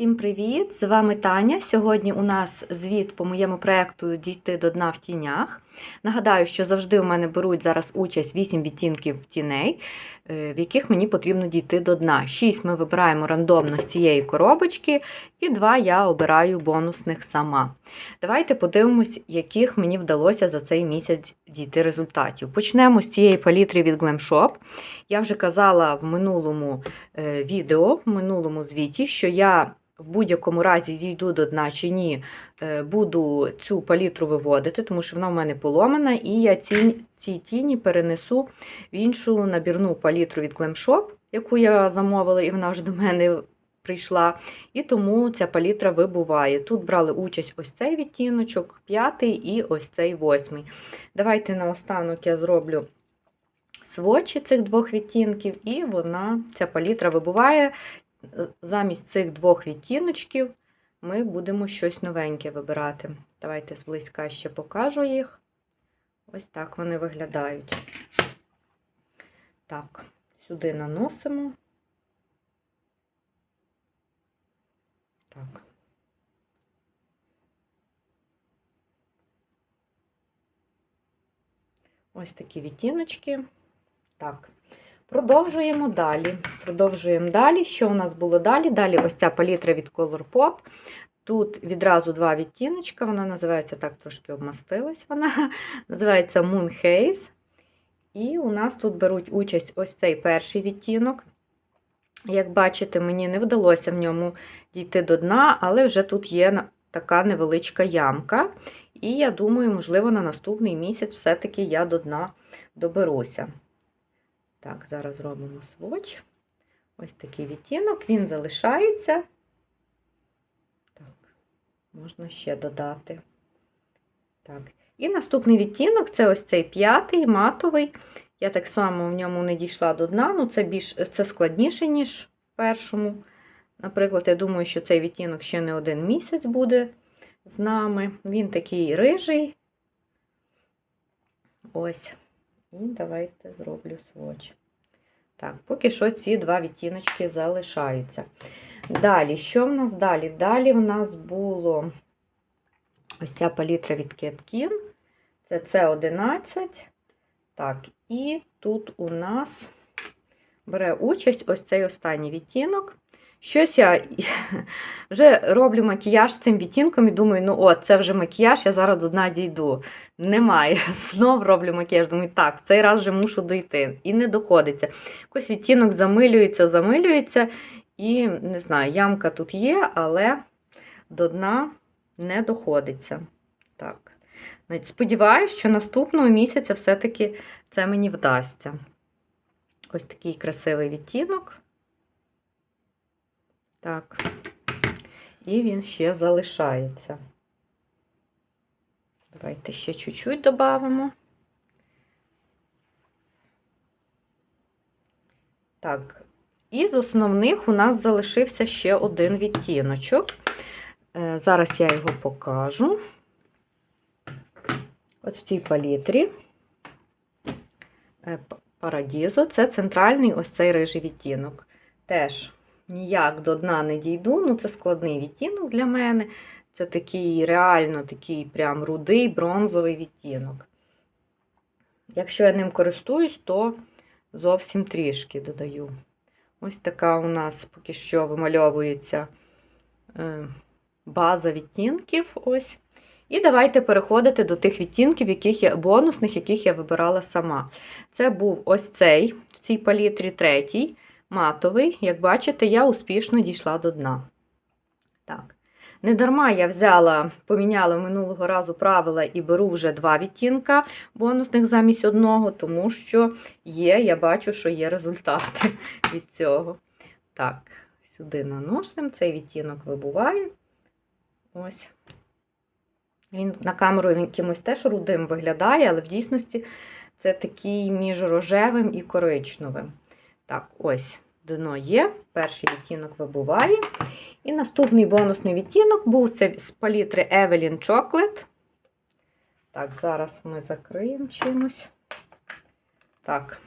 Всім привіт! З вами Таня. Сьогодні у нас звіт по моєму проєкту Дійти до дна в тінях. Нагадаю, що завжди у мене беруть зараз участь 8 відтінків тіней, е, в яких мені потрібно дійти до дна. 6 ми вибираємо рандомно з цієї коробочки, і 2 я обираю бонусних сама. Давайте подивимось, яких мені вдалося за цей місяць дійти результатів. Почнемо з цієї палітри від Glam Shop. Я вже казала в минулому е, відео, в минулому звіті, що я в будь-якому разі дійду до дна чи ні, е, буду цю палітру виводити, тому що вона в мене поломана, і я ці, ці тіні перенесу в іншу набірну палітру від Glam Shop, яку я замовила, і вона вже до мене прийшла. І тому ця палітра вибуває. Тут брали участь ось цей відтіночок, п'ятий і ось цей восьмий. Давайте наостанок я зроблю сводчі цих двох відтінків, і вона, ця палітра вибуває. Замість цих двох відтіночків ми будемо щось новеньке вибирати. Давайте зблизька ще покажу їх. Ось так вони виглядають. Так, сюди наносимо. Так. Ось такі відтіночки. Так. Продовжуємо далі. Продовжуємо далі. Що у нас було далі? Далі ось ця палітра від Colourpop. Тут відразу два відтіночка, вона називається так, трошки обмастилась вона. Називається Moon Haze. І у нас тут беруть участь ось цей перший відтінок. Як бачите, мені не вдалося в ньому дійти до дна, але вже тут є така невеличка ямка. І я думаю, можливо, на наступний місяць все-таки я до дна доберуся. Так, зараз зробимо сводч. Ось такий відтінок, він залишається. Так, можна ще додати. Так. І наступний відтінок це ось цей п'ятий матовий. Я так само в ньому не дійшла до дна, ну це більш це складніше, ніж в першому. Наприклад, я думаю, що цей відтінок ще не один місяць буде з нами. Він такий рижий. Ось. І давайте зроблю сводч. Так, поки що ці два відтіночки залишаються. Далі, що в нас далі? Далі в нас було ось ця палітра від Кеткін. Це С11. Так, і тут у нас бере участь ось цей останній відтінок. Щось я вже роблю макіяж цим відтінком і думаю, ну от, це вже макіяж, я зараз до дна дійду. Немає. Знов роблю макіяж. Думаю, так, в цей раз вже мушу дойти. І не доходиться. Якось відтінок замилюється, замилюється. І не знаю, ямка тут є, але до дна не доходиться. Так. Сподіваюсь, що наступного місяця все-таки це мені вдасться. Ось такий красивий відтінок. Так, і він ще залишається. Давайте ще чуть-чуть додамо. Так, і з основних у нас залишився ще один відтіночок. Е, зараз я його покажу. От в цій палітрі е, Парадізо це центральний ось цей рижий відтінок. Теж ніяк до дна не дійду. Ну, це складний відтінок для мене. Це такий реально такий прям рудий бронзовий відтінок. Якщо я ним користуюсь, то зовсім трішки додаю. Ось така у нас поки що вимальовується е, база відтінків. ось. І давайте переходити до тих відтінків, яких я, бонусних, яких я вибирала сама. Це був ось цей, в цій палітрі третій матовий, як бачите, я успішно дійшла до дна. Так. Недарма я взяла, поміняла минулого разу правила і беру вже два відтінка бонусних замість одного, тому що є, я бачу, що є результати від цього. Так, сюди наносимо, цей відтінок вибуває. Ось. Він на камеру він якимось теж рудим виглядає, але в дійсності це такий між рожевим і коричневим. Так, ось дно є, перший відтінок вибуває. І наступний бонусний відтінок був це з палітри Evelyn Chocolate. Так, зараз ми закриємо чимось. Так,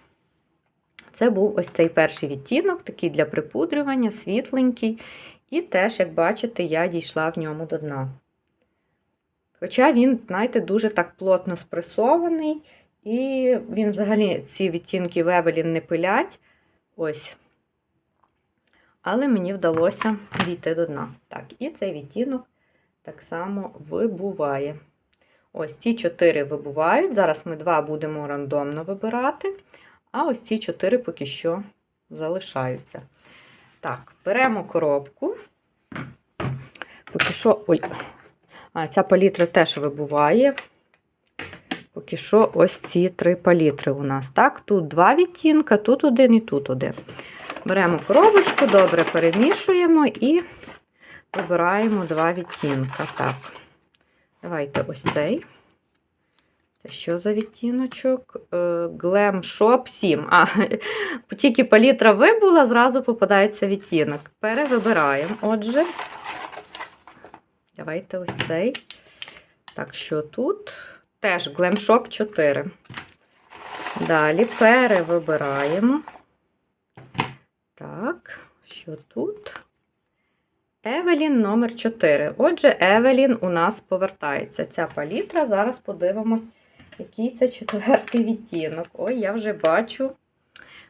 Це був ось цей перший відтінок, такий для припудрювання, світленький. І теж, як бачите, я дійшла в ньому до дна. Хоча він, знаєте, дуже так плотно спресований, і він взагалі ці відтінки Вевелін не пилять. Ось. Але мені вдалося дійти до дна. Так, і цей відтінок так само вибуває. Ось ці чотири вибувають. Зараз ми два будемо рандомно вибирати, а ось ці чотири поки що залишаються. Так, беремо коробку. Поки що. Ой, а ця палітра теж вибуває. Поки що ось ці три палітри у нас. Так, тут два відтінка, тут один і тут один. Беремо коробочку, добре перемішуємо і вибираємо два відтінка. Так, давайте ось цей. Це що за відтіночок? Е, Glam Shop 7. А, тільки палітра вибула, зразу попадається відтінок. Перевибираємо. Отже, давайте ось цей. Так, що тут? Теж Glam Shop 4. Далі перевибираємо. Так, що тут? Евелін номер 4. Отже, Евелін у нас повертається. Ця палітра. Зараз подивимось, який це четвертий відтінок. Ой, я вже бачу.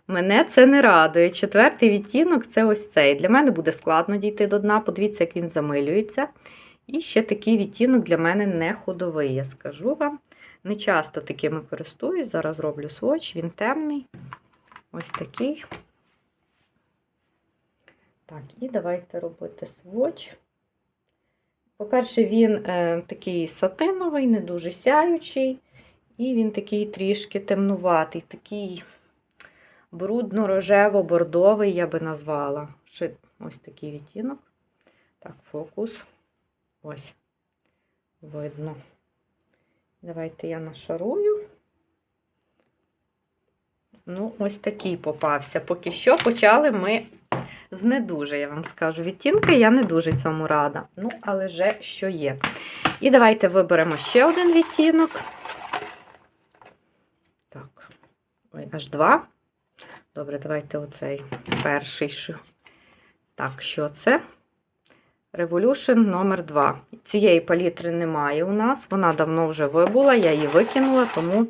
Мене це не радує. Четвертий відтінок це ось цей. Для мене буде складно дійти до дна. Подивіться, як він замилюється. І ще такий відтінок для мене не ходовий, я скажу вам. Не часто такими користуюсь. Зараз роблю своч, він темний. Ось такий. Так, і давайте робити своч. По-перше, він е, такий сатиновий, не дуже сяючий, і він такий трішки темнуватий, такий брудно-рожево-бордовий, я би назвала. Ще ось такий відтінок. Так, фокус. Ось, видно. Давайте я нашарую. Ну, ось такий попався. Поки що почали ми з не дуже, я вам скажу, відтінки. Я не дуже цьому рада. Ну, але вже що є. І давайте виберемо ще один відтінок. Так, ой, аж два. Добре, давайте оцей перший. Так, що це? Revolution номер 2 Цієї палітри немає у нас, вона давно вже вибула, я її викинула, тому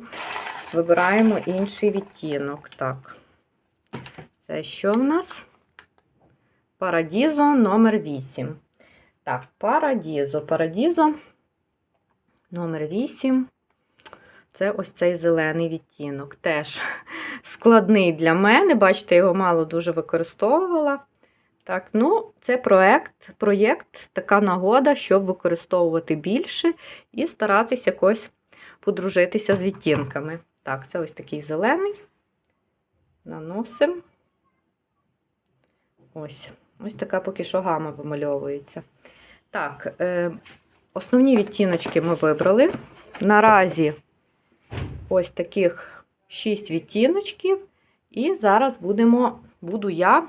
вибираємо інший відтінок. Так, це що в нас? Парадізо номер 8 Так, Парадізо. Парадізо номер 8 Це ось цей зелений відтінок. Теж складний для мене. Бачите, його мало дуже використовувала. Так, ну, це проєкт, проєкт, така нагода, щоб використовувати більше і старатися якось подружитися з відтінками. Так, це ось такий зелений. Наносимо. Ось. Ось така поки що гама вимальовується. Так, е, основні відтіночки ми вибрали. Наразі ось таких 6 відтіночків. І зараз будемо, буду я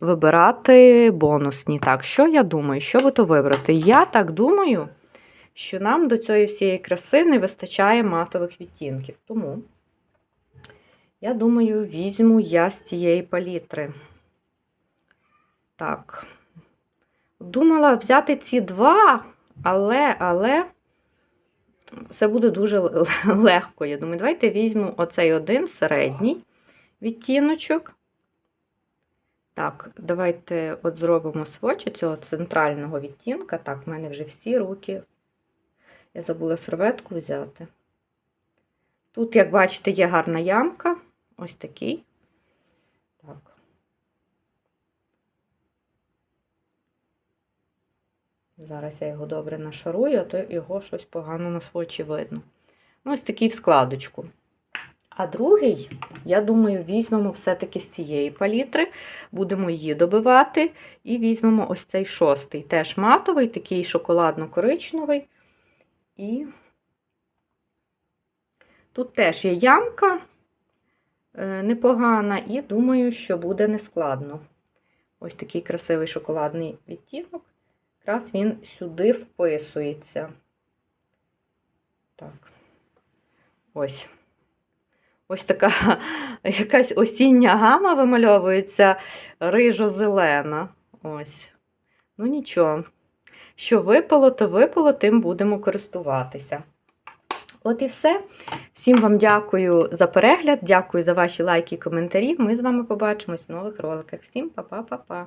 вибирати бонусні. Так, що я думаю, що би то вибрати? Я так думаю, що нам до цієї всієї краси не вистачає матових відтінків. Тому, я думаю, візьму я з цієї палітри. Так, думала взяти ці два, але, але це буде дуже легко. Я думаю, давайте візьму оцей один середній відтіночок. Так, давайте от зробимо сводч цього центрального відтінка. Так, в мене вже всі руки. Я забула серветку взяти. Тут, як бачите, є гарна ямка. Ось такий. Так. Зараз я його добре нашарую, а то його щось погано на свочі видно. Ну, ось такий в складочку. А другий, я думаю, візьмемо все-таки з цієї палітри, будемо її добивати. І візьмемо ось цей шостий. Теж матовий, такий шоколадно-коричневий. І тут теж є ямка е, непогана, і думаю, що буде нескладно. Ось такий красивий шоколадний відтінок. Якраз він сюди вписується. Так, ось. Ось така якась осіння гама вимальовується рижо-зелена. Ось. Ну нічого. Що випало, то випало, тим будемо користуватися. От і все. Всім вам дякую за перегляд, дякую за ваші лайки і коментарі. Ми з вами побачимось в нових роликах. Всім па-па-па-па!